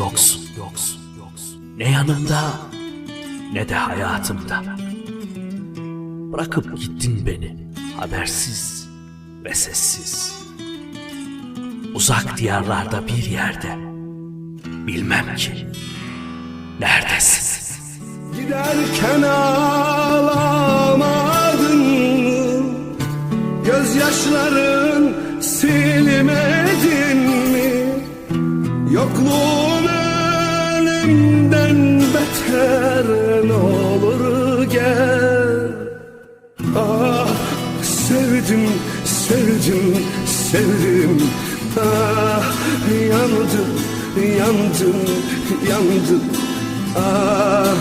Yoksun. Ne yanımda ne de hayatımda. Bırakıp gittin beni habersiz ve sessiz. Uzak diyarlarda bir yerde bilmem ki neredesin. Giderken ağlamadın mı? Gözyaşların silmedin mi? Yokluğun beter ne olur gel. Ah sevdim, sevdim, sevdim. Ah yandım, yandım, yandım. Ah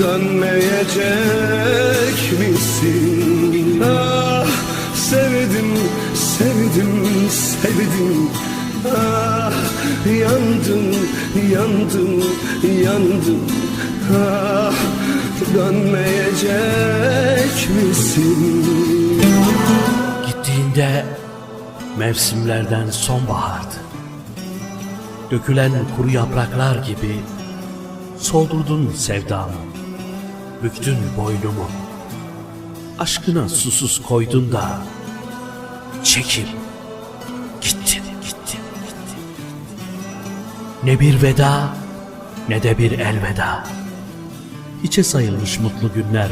dönmeyecek misin? Ah sevdim, sevdim, sevdim. Ah yandım, yandım, yandım Ah dönmeyecek misin? Gittiğinde mevsimlerden sonbahardı. Dökülen kuru yapraklar gibi soldurdun sevdamı, büktün boynumu. Aşkına susuz koydun da çekip gittin, gittin, gittin. Ne bir veda ne de bir elveda. Hiçe sayılmış mutlu günler,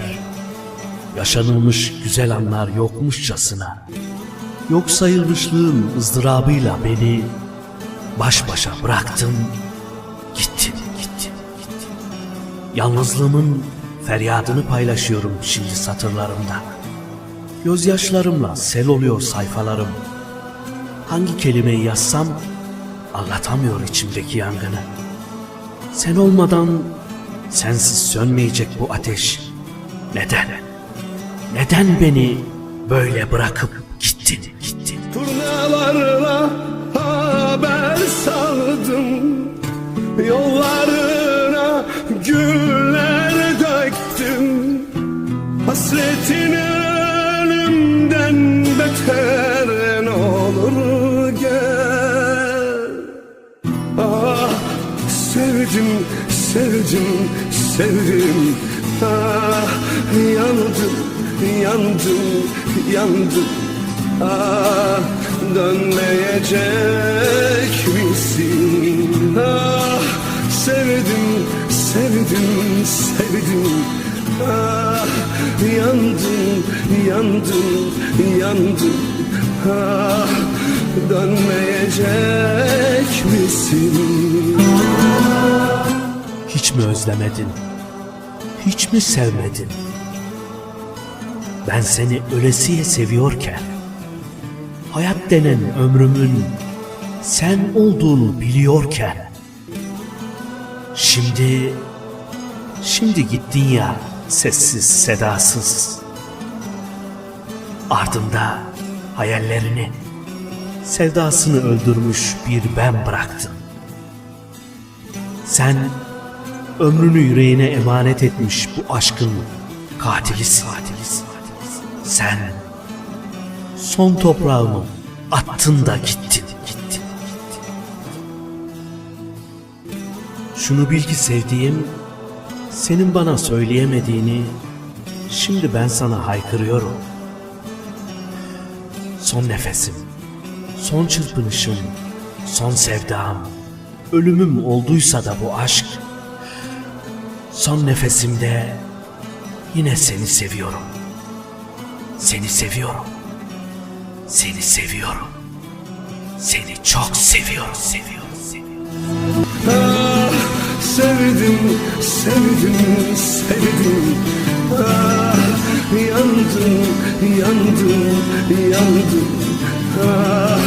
yaşanılmış güzel anlar yokmuşçasına. Yok sayılmışlığın ızdırabıyla beni baş başa bıraktın, gittin, gittin, gittin. Yalnızlığımın feryadını paylaşıyorum şimdi satırlarımda. Gözyaşlarımla sel oluyor sayfalarım. Hangi kelimeyi yazsam anlatamıyor içimdeki yangını. Sen olmadan sensiz sönmeyecek bu ateş. Neden? Neden beni böyle bırakıp gittin, gittin? Turnalarla haber saldım Yollarına güller döktüm Hasretin ölümden beter ne olur gel Ah sevdim, sevdim, sevdim Ah yandım, yandım, yandım Ah dönmeyecek misin? Ah sevdim, sevdim, sevdim Ah yandım, yandım, yandım Ah dönmeyecek misin? Mi özlemedin? Hiç mi sevmedin? Ben seni ölesiye seviyorken, hayat denen ömrümün sen olduğunu biliyorken, şimdi, şimdi gittin ya sessiz sedasız. Ardında hayallerini, sevdasını öldürmüş bir ben bıraktın. Sen ömrünü yüreğine emanet etmiş bu aşkın katilisin. Sen son toprağımı attın da gittin. Şunu bil ki sevdiğim, senin bana söyleyemediğini şimdi ben sana haykırıyorum. Son nefesim, son çırpınışım, son sevdam, ölümüm olduysa da bu aşk, son nefesimde yine seni seviyorum. Seni seviyorum. Seni seviyorum. Seni çok seviyorum, seviyorum, seviyorum. Ah sevdim, sevdim, sevdim Ah yandım, yandım, yandım Ah